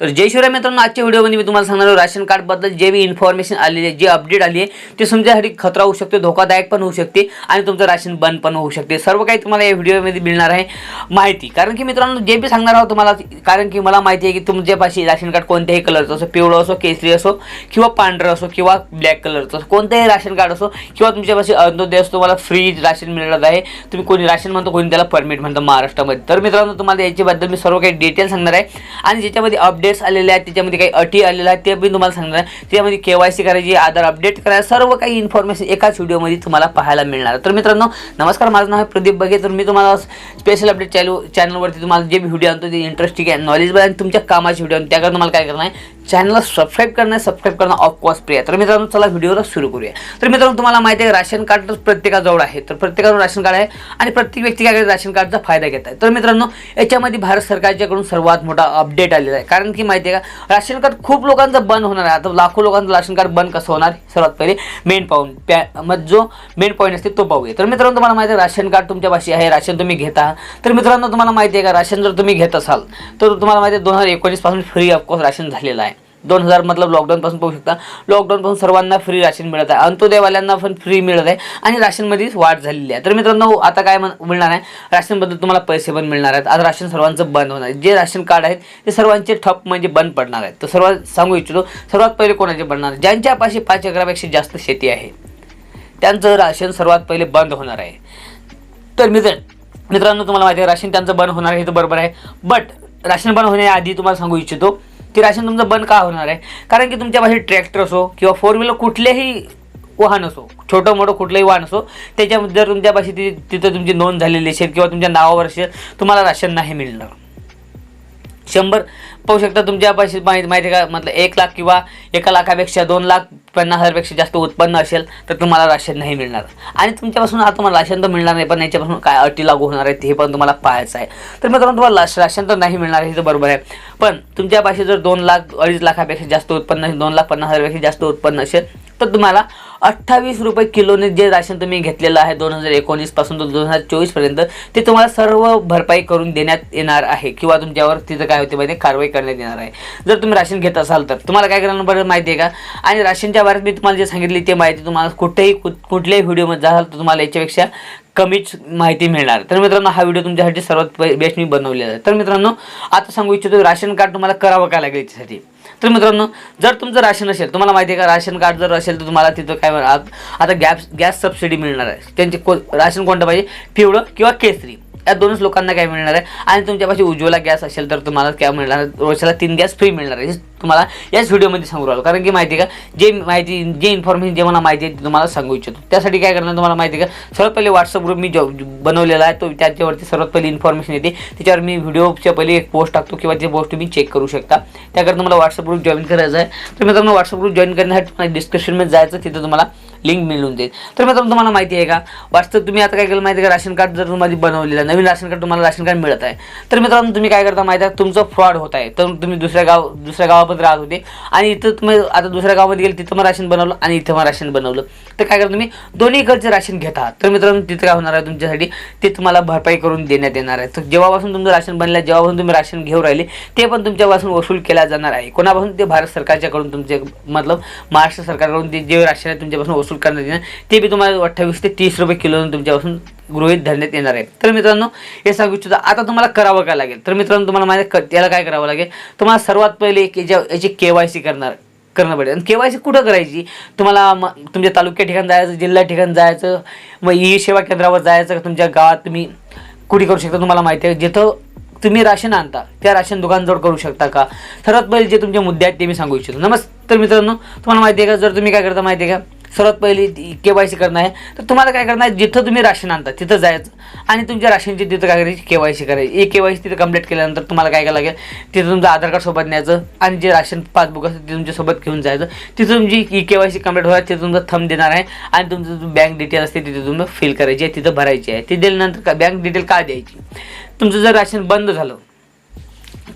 तर जय शिवराय मित्रांनो आजच्या व्हिडिओमध्ये मी तुम्हाला सांगणार आहे राशन कार्डबद्दल जे बी इन्फॉर्मेशन आलेली आहे जे अपडेट आली आहे ते तुमच्यासाठी खतरा होऊ शकते धोकादायक पण होऊ शकते आणि तुमचं राशन बंद पण होऊ शकते. सर्व काही तुम्हाला या व्हिडिओमध्ये मिळणार आहे माहिती. कारण की मित्रांनो जे बी सांगणार आहोत तुम्हाला कारण की मला माहिती आहे की तुमच्यापाशी राशन कार्ड कोणत्याही कलरचं असो पिवळं असो केसरी असो किंवा पांढरं असो किंवा ब्लॅक कलरचं असो कोणतंही राशन कार्ड असो किंवा तुमच्यापाशी अंत्योदय असो तुम्हाला फ्री राशन मिळत आहे. तुम्ही कोणी राशन म्हणतो कोणी त्याला परमिट म्हणतो महाराष्ट्रामध्ये. तर मित्रांनो तुम्हाला याच्याबद्दल मी सर्व काही डिटेल सांगणार आहे. आणि ज्याच्यामध्ये अपडेट अपडेट्स आलेले आहेत त्याच्यामध्ये काही अटी आलेल्या आहेत ते पण तुम्हाला सांगणार आहे. त्याच्यामध्ये के वाय सी करायची आधार अपडेट करायचं सर्व काही इन्फॉर्मेशन एकाच व्हिडिओमध्ये तुम्हाला पाहायला मिळणार तर मित्रांनो नमस्कार माझं नाव आहे प्रदीप बघे. तर मी तुम्हाला स्पेशल अपडेट चॅनल चॅनलवरती तुम्हाला जे व्हिडिओ आणतो ते इंटरेस्टिंग आहे नॉलेजबल आणि तुमच्या कामाचे व्हिडिओ आणि त्याकडे तुम्हाला काय करणार आहे चॅनलला सबस्क्राईब करणं सबस्क्राईब करणं ऑफकोर्स प्रिय तर मित्रांनो चला व्हिडिओला सुरू करूया. तर मित्रांनो तुम्हाला माहिती आहे राशन कार्ड तर प्रत्येकाजवळ आहे. तर प्रत्येकाजवळ राशन कार्ड आहे आणि प्रत्येक व्यक्ती काय राशन कार्डचा फायदा घेत आहे. तर मित्रांनो याच्यामध्ये भारत सरकारच्याकडून सर्वात मोठा अपडेट आलेला आहे. कारण की माहिती आहे का राशन कार्ड खूप लोकांचं बंद होणार आहे. आता लाखो लोकांचं राशन कार्ड बंद कसं होणार? सर्वात पहिले मेन पाहून पॅ मग जो मेन पॉईंट असते तो पाहूया. तर मित्रांनो तुम्हाला माहिती आहे राशन कार्ड तुमच्यापाशी आहे राशन तुम्ही घेता. तर मित्रांनो तुम्हाला माहिती आहे का राशन जर तुम्ही घेत असाल तर तुम्हाला माहिती आहे दोन हजार एकोणीसपासून फ्री ऑफकोर्स राशन झालेलं आहे. दोन हजार मतलब लॉकडाऊनपासून पाहू शकता. लॉकडाऊनपासून सर्वांना फ्री राशन मिळत आहे. अंत्योदयवाल्यांना पण फ्री मिळत आहे. आणि राशनमध्येच वाढ झालेली आहे. तर मित्रांनो आता काय म्हण- मिळणार आहे? राशनबद्दल तुम्हाला पैसे पण मिळणार आहेत. आज राशन सर्वांचं बंद होणार आहे. जे राशन कार्ड आहेत ते सर्वांचे ठप म्हणजे बंद पडणार आहेत. तर सर्वात सांगू इच्छितो सर्वात पहिले कोणाचे पडणार आहे? ज्यांच्यापाशी पाच एकरापेक्षा जास्त शेती आहे त्यांचं राशन सर्वात पहिले बंद होणार आहे. तर मित्र मित्रांनो तुम्हाला माहिती आहे राशन त्यांचं बंद होणार आहे हे तर बरोबर आहे. बट राशन बंद होण्याआधी तुम्हाला सांगू इच्छितो की राशन तुमचं बंद का होणार आहे? कारण की तुमच्यापाशी ट्रॅक्टर असो किंवा फोर व्हीलर कुठलेही वाहन असो छोटं मोठं कुठलंही वाहन असो त्याच्यामध्ये जर तुमच्यापाशी ती तिथं तुमची नोंद झालेली असेल किंवा तुमच्या नावावर असेल तुम्हाला राशन नाही मिळणार. शंभर पाहू शकता तुमच्यापाशी माहिती माहिती आहे का? म्हटलं एक लाख किंवा एका लाखापेक्षा दोन लाख पन्नास हजारपेक्षा जास्त उत्पन्न असेल तर तुम्हाला राशन नाही मिळणार. आणि तुमच्यापासून आता तुम्हाला राशन तर मिळणार नाही पण याच्यापासून काय अटी लागू होणार आहे हे पण तुम्हाला पाहायचं आहे. तर मित्रांनो तुम्हाला राशन तर नाही मिळणार हे तर बरोबर आहे. पण तुमच्यापाशी जर दोन लाख अडीच लाखापेक्षा जास्त उत्पन्न असेल दोन लाख पन्नास हजारपेक्षा जास्त उत्पन्न असेल तर तुम्हाला अठ्ठावीस रुपये किलोने जे राशन तुम्ही घेतलेलं आहे दोन हजार एकोणीसपासून तर दोन हजार चोवीसपर्यंत ते तुम्हाला सर्व भरपाई करून देण्यात येणार आहे किंवा तुमच्यावर तिथं काय होते माहिती कारवाई करण्यात येणार आहे. जर तुम्ही राशन घेत असाल तर. तुम्हाला काय करणार बरं माहिती आहे का? आणि राशनच्या बाबतीत मी तुम्हाला जे सांगितली ते माहिती तुम्हाला कुठेही कुठल्याही व्हिडिओमध्ये जाल तर तुम्हाला याच्यापेक्षा कमीच माहिती मिळणार. तर मित्रांनो हा व्हिडिओ तुमच्यासाठी सर्वात बेस्ट मी बनवलेला आहे. तर मित्रांनो आता सांगू इच्छितो राशन कार्ड तुम्हाला करावं काय लागेल याच्यासाठी? तर मित्रांनो जर तुमचं राशन असेल तुम्हाला माहिती आहे का राशन कार्ड जर असेल तर तुम्हाला तिथं काय आता गॅस गॅस सबसिडी मिळणार आहे. त्यांचे को राशन कोणतं पाहिजे? पिवळं किंवा केसरी. या दोनच लोकांना काय मिळणार आहे? आणि तुमच्यापाशी उज्ज्वला गॅस असेल तर तुम्हाला काय मिळणार वर्षाला तीन गॅस फ्री मिळणार आहे. तुम्हाला याच व्हिडिओमध्ये सांगू राहिलो. कारण की माहिती आहे का जे माहिती जे इन्फॉर्मेशन जे मला माहिती आहे ते तुम्हाला सांगू इच्छितो. त्यासाठी काय करणार तुम्हाला माहिती आहे का सर्वात पहिले व्हॉट्सअप ग्रुप मी जो बनवलेला आहे. तो त्याच्यावरती सर्वात पहिली इन्फॉर्मेशन येते. त्याच्यावर मी व्हिडिओच्या पहिले एक पोस्ट टाकतो किंवा ते पोस्ट तुम्ही चेक करू शकता. त्याकरता तुम्हाला व्हॉट्सअप ग्रुप जॉईन करायचं आहे. तर मित्रांनो व्हॉट्सअप ग्रुप जॉईन करण्यासाठी डिस्क्रिप्शनमध्ये जायचं तिथं तुम्हाला लिंक मिळून देईल. तर मित्रांनो तुम्हाला माहिती आहे का? वास्तव तुम्ही आता काय केलं माहिती आहे का? राशन कार्ड जर तुम्हाला बनवलेलं नवीन राशन कार्ड तुम्हाला राशन कार्ड मिळत आहे. तर मित्रांनो तुम्ही काय करता माहिती आहे तुमचं फ्रॉड होत आहे. तर तुम्ही दुसऱ्या गाव दुसऱ्या गावामध्ये राहत होते. आणि इथं तुम्ही आता दुसऱ्या गावामध्ये गेले तिथं मग राशन बनवलं आणि इथं मग राशन बनवलं. तर काय करता तुम्ही? दोन्हीकडचे राशन घेत. आहात तर मित्रांनो तिथं काय होणार आहे तुमच्यासाठी? ते तुम्हाला भरपाई करून देण्यात येणार आहे. तर जेव्हापासून तुमचं राशन बनलं जेव्हापासून तुम्ही राशन घेऊन राहिले ते पण तुमच्यापासून वसूल केला जाणार आहे. कोणापासून? ते भारत सरकारच्याकडून तुमचे मतलब महाराष्ट्र सरकारकडून ते जे राशन आहे तुमच्यापासून वसूल करण्यात येणार. ते बी तुम्हाला अठ्ठावीस ते तीस रुपये किलो तुमच्यापासून गृहित धरण्यात येणार आहे. तर मित्रांनो हे सांगू इच्छितो आता तुम्हाला करावं काय लागेल? तर मित्रांनो तुम्हाला माहिती त्याला काय करावं लागेल? तुम्हाला सर्वात पहिले की याच्या- याची के वाय सी करणार करणं पडेल. आणि केवायसी कुठं करायची? तुम्हाला म तुमच्या तालुक्या ठिकाण जायचं जिल्हा ठिकाण जायचं मग ई सेवा केंद्रावर जायचं का तुमच्या गावात तुम्ही कुठे करू शकता तुम्हाला माहिती आहे. जिथं तुम्ही राशन आणता त्या राशन दुकानजवळ करू शकता का? सर्वात पहिले जे तुमचे मुद्दे आहेत ते मी सांगू इच्छितो. नमस्ते. तर मित्रांनो तुम्हाला माहिती आहे का? जर तुम्ही काय करता माहिती आहे का? सर्वात पहिली के वाय सी करणं आहे. तर तुम्हाला काय करणार आहे जिथं तुम्ही राशन आणता तिथं जायचं. आणि तुमच्या राशनची तिथं काय करायची के वाय सी करायची. ए के वाय सी तिथं कंप्लीट केल्यानंतर तुम्हाला काय करायला लागेल तिथं तुमचं आधार कार्ड सोबत न्यायचं आणि जे राशन पासबुक असतं ते तुमच्यासोबत घेऊन जायचं. तिथं तुमची e K Y C complete होणार तिथं तुमचं थंब देणार आहे आणि तुमचं बँक डिटेल असते तिथे तुम्ही फिल करायची आहे तिथं भरायची आहे. ते दिल्यानंतर का बँक डिटेल का द्यायची? तुमचं जर राशन बंद झालं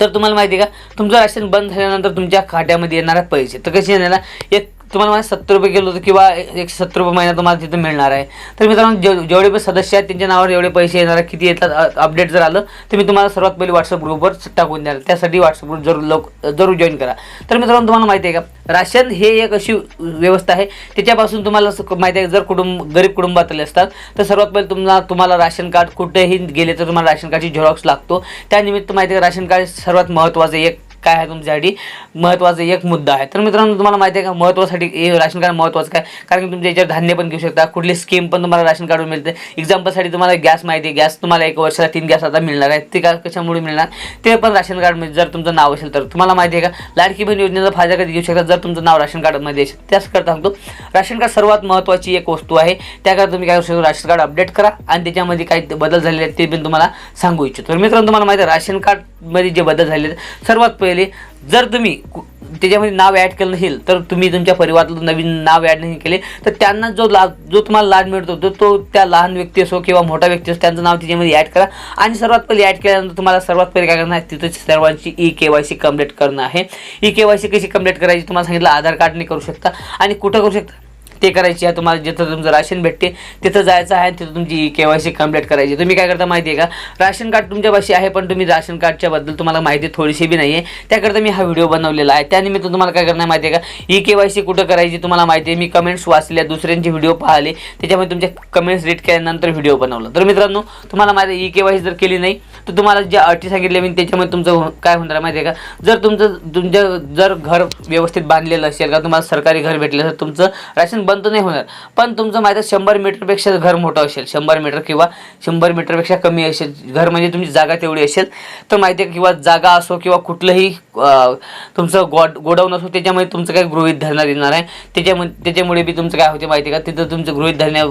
तर तुम्हाला माहिती आहे का तुमचं राशन बंद झाल्यानंतर तुमच्या खात्यामध्ये येणारा पैसे. तर कसे येणार? एक तुम्हाला माझे सत्तर रुपये किलो किंवा एकशे सत्तर रुपये महिना तुम्हाला तिथं मिळणार आहे. तर मित्रांनो जे जेवढे पण सदस्य आहेत त्यांच्या नावावर एवढे पैसे येणार आहे, किती येतात अपडेट जर आलं तर मी तुम्हाला सर्वात पहिले व्हॉट्सअप ग्रुपवर टाकून देणार त्यासाठी व्हॉट्सअप ग्रुप जरूर लोक जरूर जॉईन करा. तर मित्रांनो तुम्हाला माहिती आहे का राशन हे एक अशी व्यवस्था आहे. त्याच्यापासून तुम्हाला माहिती आहे जर कुटुंब गरीब कुटुंबातले असतात तर सर्वात पहिले तुम्हाला तुम्हाला राशन कार्ड कुठेही गेले तर तुम्हाला राशन कार्डची झेरॉक्स लागतो. त्यानिमित्त माहिती आहे का राशन कार्ड सर्वात महत्त्वाचं एक काय आहे तुमच्यासाठी? महत्त्वाचा एक मुद्दा आहे. तर मित्रांनो तुम्हाला माहिती आहे का महत्त्वासाठी हे राशन कार्ड महत्त्वाचं काय? कारण की तुमच्या याच्यावर धान्य पण घेऊ शकता. कुठली स्कीम पण तुम्हाला राशन कार्डवर मिळते. एक्झाम्पलसाठी तुम्हाला गॅस माहिती आहे. गॅस तुम्हाला एक वर्षाला तीन गॅस आता मिळणार आहे. ते का कशामुळे मिळणार? ते पण राशन कार्डमध्ये जर तुमचं नाव असेल तर. तुम्हाला माहिती आहे का? लाडकी बहीण योजनेचा फायदा कधी घेऊ शकता? जर तुमचं नाव राशन कार्डमध्ये असेल. त्याच करता सांगतो. राशन कार्ड सर्वात महत्त्वाची एक वस्तू आहे. त्याकरता तुम्ही काय करू शकता? राशन कार्ड अपडेट करा. आणि त्याच्यामध्ये काही बदल झालेले आहेत ते पण तुम्हाला सांगू इच्छितो. तर मित्रांनो तुम्हाला माहिती आहे राशन कार्ड मध्ये जे बदल झालेले आहेत सर्वात पहिले जर तुम्ही कु- त्याच्यामध्ये नाव ॲड केलं नसेल तर तुम्ही तुमच्या परिवारातलं नवीन नाव ॲड नाही केले तर त्यांना जो लाभ जो तुम्हाला लाभ मिळतो तो तो त्या लहान व्यक्ती असो किंवा मोठा व्यक्ती असो त्यांचं नाव त्याच्यामध्ये ॲड करा. आणि सर्वात पहिले ॲड केल्यानंतर तुम्हाला सर्वात पहिले काय करणार तिथं सर्वांची e K Y C complete करणं आहे. ई के वाय सी कशी कंप्लीट करायची तुम्हाला सांगितलं आधार कार्डने करू शकता. आणि कुठं करू शकता? ते करायची आहे. तुम्हाला जिथं तुमचं राशन भेटते तिथं जायचं आहे आणि तिथं तुमची के वाय सी कंप्लीट करायची. तुम्ही काय करता माहिती आहे का? राशन कार्ड तुमच्यापाशी आहे पण तुम्ही राशन कार्डच्या बद्दल तुम्हाला माहिती थोडीशी बी नाही आहे त्याकरता मी हा व्हिडिओ बनवलेला आहे. त्यानिमित्त तुम्हाला काय करणार माहिती आहे का? ई के वाय सी कुठं करायची तुम्हाला माहिती आहे. मी कमेंट्स वाचल्या दुसऱ्यांचे व्हिडिओ पाहिले. त्याच्यामुळे तुमचे कमेंट्स रीड केल्यानंतर व्हिडिओ बनवला. तर मित्रांनो तुम्हाला माहिती ई के वाय सी जर केली नाही तर तुम्हाला ज्या अटी सांगितल्या मी त्याच्यामध्ये तुमचं हो- काय होणार माहिती आहे का? जर तुमचं तुमचं जर घर व्यवस्थित बांधलेलं असेल का तुम्हाला सरकारी घर भेटलं तर तुमचं राशन बंद नाही होणार. पण तुमचं माहिती आहे शंभर मीटरपेक्षा घर मोठं असेल शंभर मीटर किंवा शंभर मीटरपेक्षा कमी असेल घर म्हणजे तुमची जागा तेवढी असेल तर माहिती आहे किंवा जागा असो किंवा कुठलंही तुमचं गॉड गोडाऊन असो त्याच्यामध्ये तुमचं काय गृहित धरण्यात येणार आहे. त्याच्यामध्ये त्याच्यामुळे बी तुमचं काय होते माहिती आहे का? तिथं तुमचं गृहित धरण्या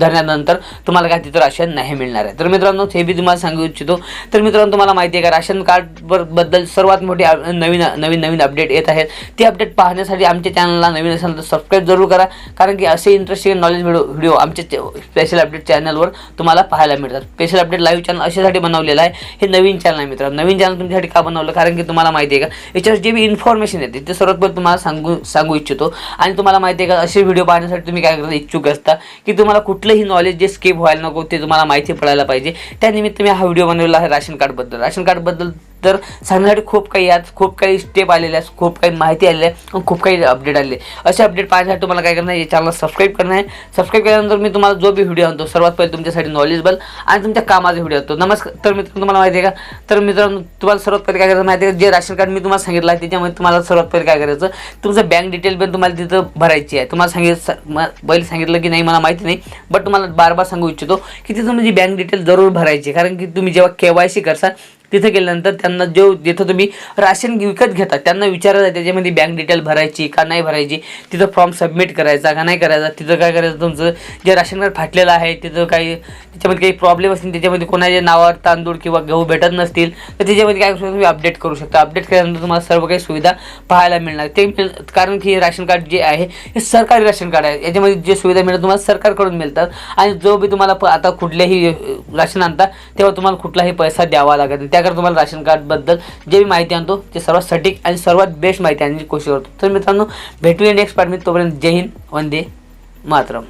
धरण्यानंतर तुम्हाला काय तिथं राशन नाही मिळणार आहे. तर मित्रांनो हे बी तुम्हाला सांगू इच्छितो. तर मित्रांनो तुम्हाला माहिती आहे का राशन कार्डवर बद्दल सर्वात मोठी नवीन नवीन नवीन अपडेट येत आहेत. ते अपडेट पाहण्यासाठी आमच्या चॅनलला नवीन असेल तर सबस्क्राईब जरूर करा. कारण की असे इंटरेस्टिंग नॉलेज व्हिडिओ व्हिडिओ आमच्या स्पेशल अपडेट चॅनलवर तुम्हाला पाहायला मिळतात. स्पेशल अपडेट लाईव्ह चॅनल अशासाठी बनवलेलं आहे. हे नवीन चॅनल आहे मित्रांनो. नवीन चॅनल तुमच्यासाठी का बनवलं? कारण की तुम्हाला माहिती आहे का? याच्यावर जे बी इन्फॉर्मेशन येते ते सर्वात पहिले तुम्हाला सांगू सांगू इच्छितो. आणि तुम्हाला माहिती आहे का असे व्हिडिओ पाहण्यासाठी तुम्ही काय करता इच्छुक असता की तुम्हाला कुठलंही नॉलेज जे स्किप व्हायला नको ते तुम्हाला माहिती पडायला पाहिजे. त्यानिमित्त मी हा व्हिडिओ बनवला आहे राशन कार्डबद्दल. राशन कार्डबद्दल तर सांगण्यासाठी खूप काही आज खूप काही स्टेप आलेले आहेत खूप काही माहिती आलेली आहे आणि खूप काही अपडेट आलेले असे अपडेट पाहण्यासाठी तुम्हाला काय करणं आहे चॅनल सबस्क्राईब करणं आहे. सबस्क्राईब केल्यानंतर मी तुम्हाला जो बी व्हिडिओ आणतो सर्वात पहिले तुमच्यासाठी नॉलेजबल आणि तुमच्या कामाचा व्हिडिओ आणतो. नमस्कार तर मित्रांनो तुम्हाला माहिती आहे का? तर मित्रांनो तुम्हाला सर्वात पहिले काय करायचं माहिती आहे का? जे राशन कार्ड मी तुम्हाला सांगितलं आहे त्याच्यामध्ये तुम्हाला सर्वात पहिले काय करायचं तुमचं बँक डिटेल पण तुम्हाला तिथं भरायची आहे. तुम्हाला सांगितलं पहिले सांगितलं की नाही मला माहिती नाही बट तुम्हाला बार बार सांगू इच्छितो की तिथं म्हणजे बँक डिटेल जरूर भरायची आहे. कारण की तुम्ही जेव्हा के वाय सी करसाल तिथे गेल्यानंतर त्यांना जो जिथं तुम्ही राशन विकत घेता त्यांना विचारायचं त्याच्यामध्ये बँक डिटेल भरायची का नाही भरायची तिथं फॉर्म सबमिट करायचा का नाही करायचा तिथं काय करायचं तुमचं जे राशन कार्ड फाटलेलं आहे तिथं काही त्याच्यामध्ये काही प्रॉब्लेम असतील त्याच्यामध्ये कोणाच्या नावावर तांदूळ किंवा गहू भेटत नसतील तर त्याच्यामध्ये काय करू तुम्ही अपडेट करू शकता. अपडेट केल्यानंतर तुम्हाला सर्व काही सुविधा पाहायला मिळणार. ते मिळ- कारण की राशन कार्ड जे आहे हे सरकारी राशन कार्ड आहे. याच्यामध्ये जे सुविधा मिळतात तुम्हाला सरकारकडून मिळतात. आणि जो बी तुम्हाला प- आता कुठल्याही राशन आणता तेव्हा तुम्हाला कुठलाही पैसा द्यावा लागत नाही. त्याकरता तुम्हाला राशन कार्डबद्दल जे मी माहिती आणतो ते सर्वात सटीक आणि सर्वात बेस्ट माहिती आणण्याची कोशिश करतो. तर मित्रांनो भेटूया नेक्स्ट पार्ट मी तोपर्यंत जय हिंद वंदे मातरम.